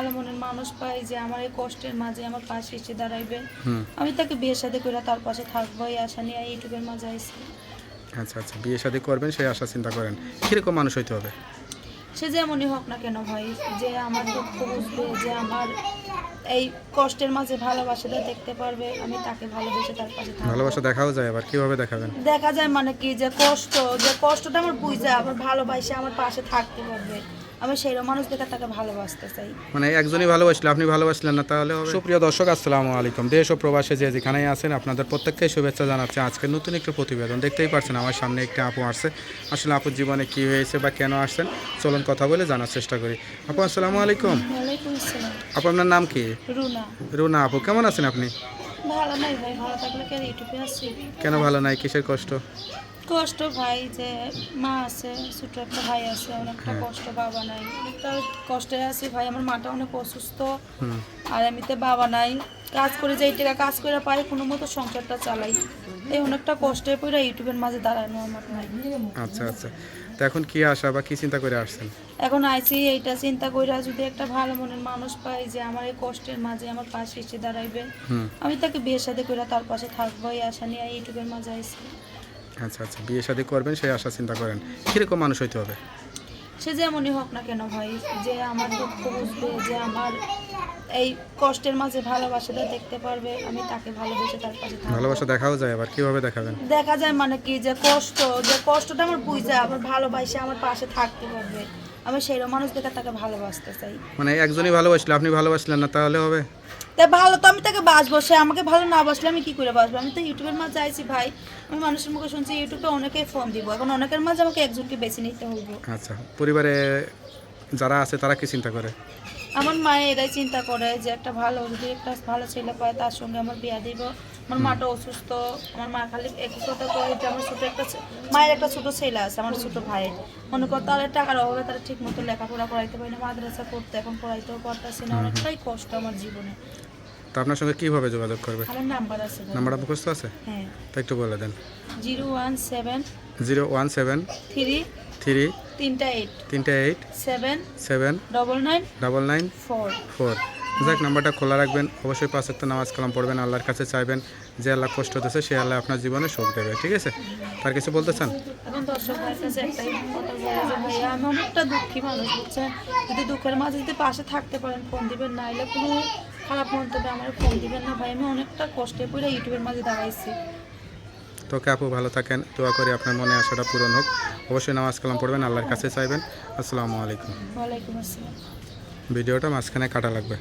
ভালো মনের মানুষ পাই যে আমার এই কষ্টের মাঝে আমার পাশে এসে দাঁড়াইবে। আমি তাকে বিয়ে সাথে করে তার পাশে থাকব এই আশা নিয়ে ইউটিউবের মাঝে আইসি। আচ্ছা আচ্ছা বিয়ে শাদী করবেন সেই আশা চিন্তা করেন। কীরকম মানুষ হইতে হবে? সে যেমনই হোক না কেন ভাই যে আমার দুঃখ বুঝবে যে আমার এই কষ্টের মাঝে ভালোবাসাটা দেখতে পারবে আমি তাকে ভালোবেসে তার পাশে থাকব। ভালোবাসা দেখাও যায় আবার কীভাবে দেখাবেন? দেখা যায় মানে কি যে কষ্ট যে কষ্টটা আমার বুঝে আবার ভালোবাসে আমার পাশে থাকতে পারবে। আমি সেই মানুষ দেখে তাকে ভালোবাসতে চাই। মানে একজনই ভালোবাসলে আপনি ভালোবাসলেন না তাহলে হবে। সুপ্রিয় দর্শক আসসালামু আলাইকুম। দেশ ও প্রবাসে যে যেখানেই আছেন আপনাদের প্রত্যেককেই শুভেচ্ছা জানাচ্ছি। আজকে নতুন একটি প্রতিবেদন দেখতেই পাচ্ছেন আমার সামনে একটি আপু আসছে। আসলে আপুর জীবনে কি হয়েছে বা কেন আসছেন চলুন কথা বলে জানার চেষ্টা করি। আপু আসসালামু আলাইকুম। আপু আপনার নাম কি? রুনা। রুনা আপু কেমন আছেন আপনি? ভালো নাই ভাই ভালো থাকলে কি আর ইউটিউবে আসছি কেন ভালো নাই কিসের কষ্ট? কষ্ট ভাই যে মা আছে ছোট একটা ভাই আছে অনেকটা হ্যাঁ। কষ্ট বাবা নাই। অনেকটা কষ্টে আছি ভাই আমার মাটা অনেক অসুস্থ। আর এমনিতে বাবা নাই। কাজ করে যাই টাকা কাজ করে পাই কোনো মতো সংসারটা চালাই। এই অনেকটা কষ্টে পড়ে ইউটিউবের মাঝে দাঁড়ানো আমার নাই। আচ্ছা আচ্ছা। তো এখন কি আশা বা কি চিন্তা করে আসছেন? এখন আইসি এইটা চিন্তা কইরা যদি একটা ভালো মনের মানুষ পাই যে আমার এই কষ্টের মাঝে আমার পাশে এসে দাঁড়াইবে আমি তাকে বিয়ের সাথে করে তার পাশে থাকব। এই আশা নিয়ে ইউটিউবের মাঝে আইসি আচ্ছা আচ্ছা বিয়ে শাদী করবেন, সেই আশা চিন্তা করেন। কীরকম মানুষ হইতে হবে? সে যেমনই হোক না কেন ভাই, যে আমার দুঃখ বুঝবে, যে আমার এই কষ্টের মাঝে ভালোবাসাটা দেখতে পারবে আমি তাকে ভালোবেসে তার পাশে থাকব। ভালোবাসা দেখাও যায় আবার কীভাবে দেখাবেন? দেখা যায় মানে কি যে কষ্ট যে কষ্টটা আমার বুঝে আমার ভালোবাসে আমার পাশে থাকতে পারবে। আমি সেই মানুষ দেখে তাকে ভালোবাসতে চাই। মানে একজনই ভালোবাসলে আপনি ভালোবাসলেন না তাহলে হবে? তাই ভালো তো আমি তাকে বাসবো সে আমাকে ভালো না বাসলে আমি কি করে বাসবো? আমি তো ইউটিউবের মাঝে আইছি ভাই আমি মানুষের মুখে শুনছি ইউটিউবে অনেকেই ফোন দিব এখন অনেকের মাঝে আমাকে একজনকে বেছে নিতে হবে আচ্ছা পরিবারে যারা আছে তারা কি চিন্তা করে? আমার মায়ে এটাই চিন্তা করে যে একটা ভালো যদি একটা ভালো ছেলে পায় তার সঙ্গে আমার বিয়া দিব। আমার মাটা অসুস্থ আমার মা খালি একই কথা কয় যে আমার ছোটো একটা মায়ের একটা ছোট ছেলে আছে আমার ছোটো ভাইয়ের মনে কর তাহলে টাকার অভাবে তারা ঠিক মতো লেখাপড়া করাইতে পারি না মাদ্রাসা করতে এখন পড়াইতেও পারতেছি না অনেকটাই কষ্ট আমার জীবনে। তো আপনার সঙ্গে কীভাবে যোগাযোগ করবে? আমার নাম্বার আছে ভাই। নাম্বারটা মুখস্থ আছে? হ্যাঁ। তা একটু বলে দেন। Zero one seven zero one seven three three তিনটা এইট। তিনটে eight. Seven. Seven. Double nine. Double nine. Four. Four. যাক নাম্বারটা খোলা রাখবেন। অবশ্যই পাঁচ নামাজ কালাম পড়বেন আল্লাহর কাছে চাইবেন যে আল্লাহ কষ্ট দিতেছে সে আল্লাহ আপনার জীবনে সুখ দেবে ঠিক আছে? তার কিছু বলতে চান? এখন দর্শক কাছে একটাই কথা বলে যে ভাইয়া আমি অনেকটা দুঃখী মানুষ বুঝছেন? যদি দুঃখের মাঝে যদি পাশে থাকতে পারেন ফোন দিবেন না এলে কোনো খারাপ মন্তব্যে আমার ফোন দিবেন না। ভাই আমি অনেকটা কষ্টে পড়ে ইউটিউবের মাঝে দাঁড়াইছি। তোকে আপু ভালো থাকেন দোয়া করি আপনার মনে আশাটা পূরণ হোক। অবশ্যই নামাজ কালাম পড়বেন আল্লাহর কাছে চাইবেন। আসসালামু আলাইকুম। ওয়ালাইকুম ভিডিওটা মাঝখানে কাটা লাগবে।